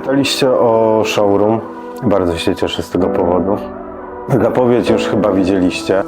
Pytaliście o showroom. Bardzo się cieszę z tego powodu. Zapowiedź już chyba widzieliście.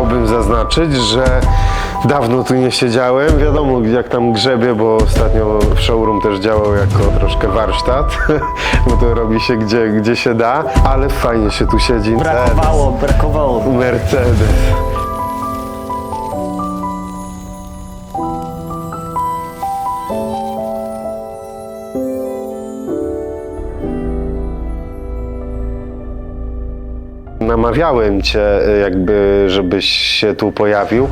Chciałbym zaznaczyć, że dawno tu nie siedziałem. Wiadomo, jak tam grzebię, bo ostatnio showroom też działał jako troszkę warsztat, bo to robi się gdzie, gdzie się da, ale fajnie się tu siedzi. Brakowało, brakowało. Mercedes. Namawiałem cię, jakby, żebyś się tu pojawił.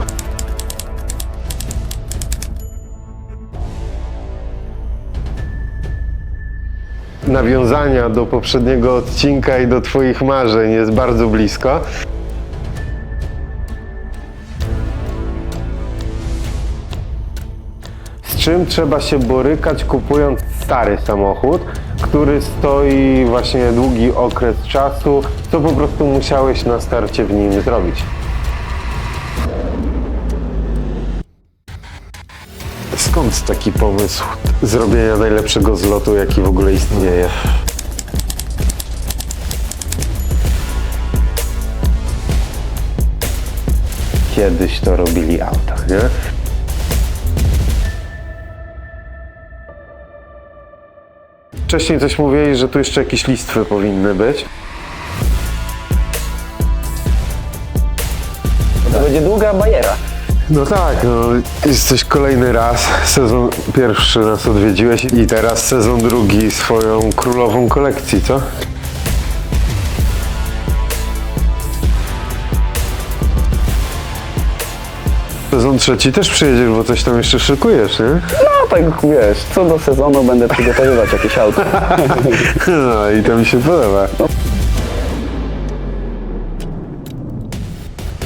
Nawiązania do poprzedniego odcinka i do Twoich marzeń jest bardzo blisko. z czym trzeba się borykać kupując stary samochód, który stoi właśnie długi okres czasu, co po prostu musiałeś na starcie w nim zrobić. Skąd taki pomysł zrobienia najlepszego zlotu, jaki w ogóle istnieje? Kiedyś to robili auta, nie? Wcześniej coś mówili, że tu jeszcze jakieś listwy powinny być. To będzie długa bajera. No tak, no jesteś kolejny raz, sezon pierwszy nas odwiedziłeś i teraz sezon drugi swoją królową kolekcji, co? Sezon trzeci też przyjedziesz, bo coś tam jeszcze szykujesz, nie? No tak wiesz, co do sezonu będę przygotowywać jakieś auto. No i to mi się podoba.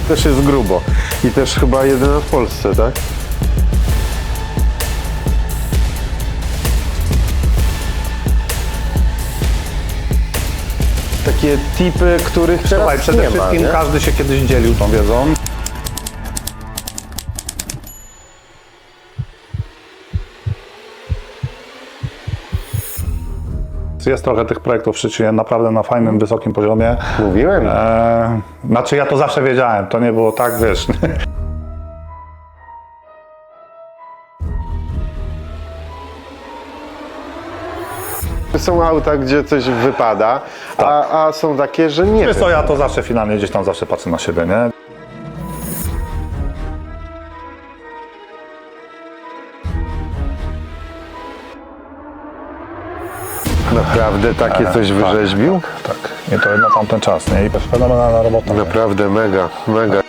Też jest grubo i też chyba jedyna w Polsce, tak? Takie tipy, których Słuchaj, teraz przede nie ma, wszystkim nie? każdy się kiedyś dzielił tą wiedzą. Jest trochę tych projektów w naprawdę na fajnym, wysokim poziomie. Mówiłem. E, znaczy ja to zawsze wiedziałem, to nie było tak, wiesz. Są auta, gdzie coś wypada, a, a są takie, że nie Wiesz co, ja to zawsze finalnie gdzieś tam zawsze patrzę na siebie, nie? Naprawdę takie coś wyrzeźbił? Tak, i to na tamten czas, nie? I to jest fenomenalna robota. Naprawdę mega, mega.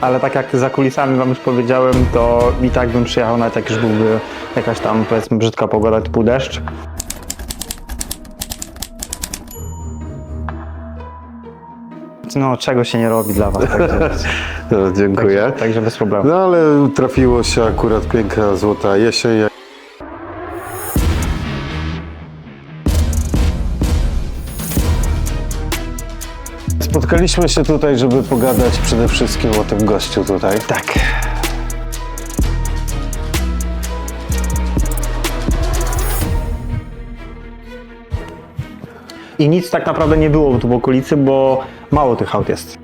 Ale tak jak za kulisami wam już powiedziałem, to i tak bym przyjechał, nawet jak już byłby jakaś tam powiedzmy brzydka pogoda typu deszcz. No, czego się nie robi dla was, także, No, dziękuję. także bez problemu. No ale trafiło się akurat piękna złota jesień. Spotkaliśmy się tutaj, żeby pogadać przede wszystkim o tym gościu tutaj. Tak. I nic tak naprawdę nie było tu w okolicy, bo mało tych aut jest.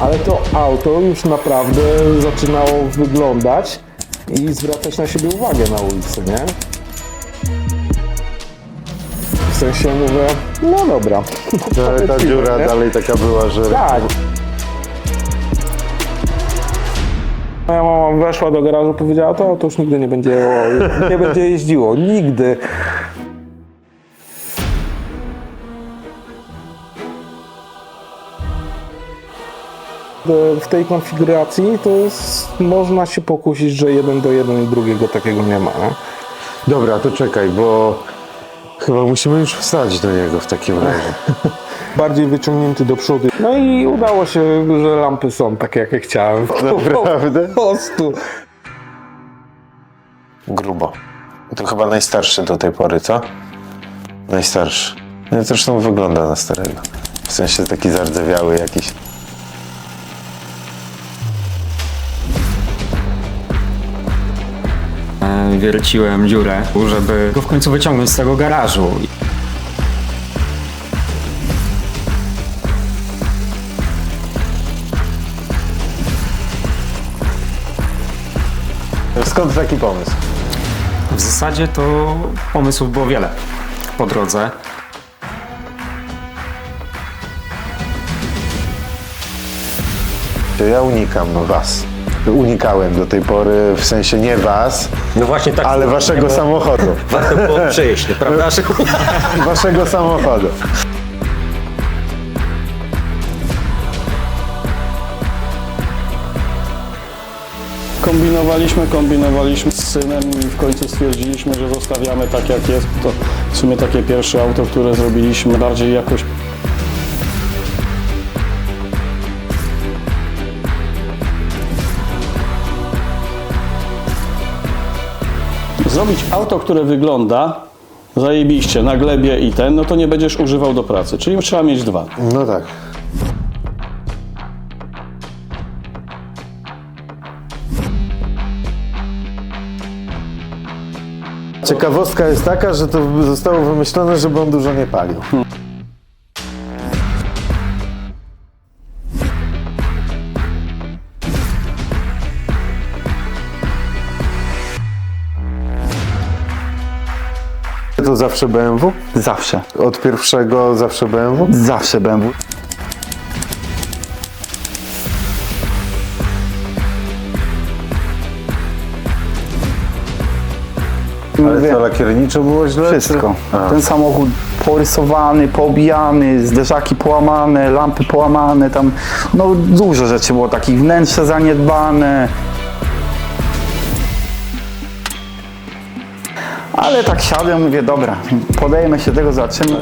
ale to auto już naprawdę zaczynało wyglądać i zwracać na siebie uwagę na ulicy, nie? W sensie mówię, no dobra. Ale ta dziura nie? dalej taka była, że... Tak. Moja mama weszła do garażu, powiedziała, to auto już nigdy nie będzie, nie będzie jeździło, nigdy. W tej konfiguracji to jest, można się pokusić, że jeden do jeden i drugiego takiego nie ma. Nie? Dobra, to czekaj, bo chyba musimy już wstać do niego w takim razie. Bardziej wyciągnięty do przodu. No i udało się, że lampy są takie, jakie chciałem. Naprawdę? Po prostu. Grubo. To chyba najstarszy do tej pory, co? Najstarszy. No, Zresztą wygląda na starego. W sensie taki zardzewiały jakiś. Wierciłem dziurę, żeby go w końcu wyciągnąć z tego garażu. Skąd taki pomysł? W zasadzie to pomysłów było wiele po drodze. Ja unikam was. Unikałem do tej pory, w sensie nie was, No właśnie tak. ale waszego samochodu. Warto było przejść, prawda? Waszego samochodu. Kombinowaliśmy, kombinowaliśmy z synem i w końcu stwierdziliśmy, że zostawiamy tak jak jest. To w sumie takie pierwsze auto, które zrobiliśmy bardziej jakoś Zrobić auto, które wygląda zajebiście na glebie i ten, no to nie będziesz używał do pracy. Czyli trzeba mieć dwa. No tak. Ciekawostka jest taka, że to zostało wymyślone, żeby on dużo nie palił. To zawsze BMW? Zawsze. Od pierwszego zawsze BMW? Zawsze BMW. Ale co, lakierniczo było źle? Wszystko. czy- A. Ten samochód porysowany, poobijany, zderzaki połamane, lampy połamane, tam no dużo rzeczy było takich, wnętrze zaniedbane. Ale tak siadłem, mówię, dobra, podejmę się tego, zobaczymy.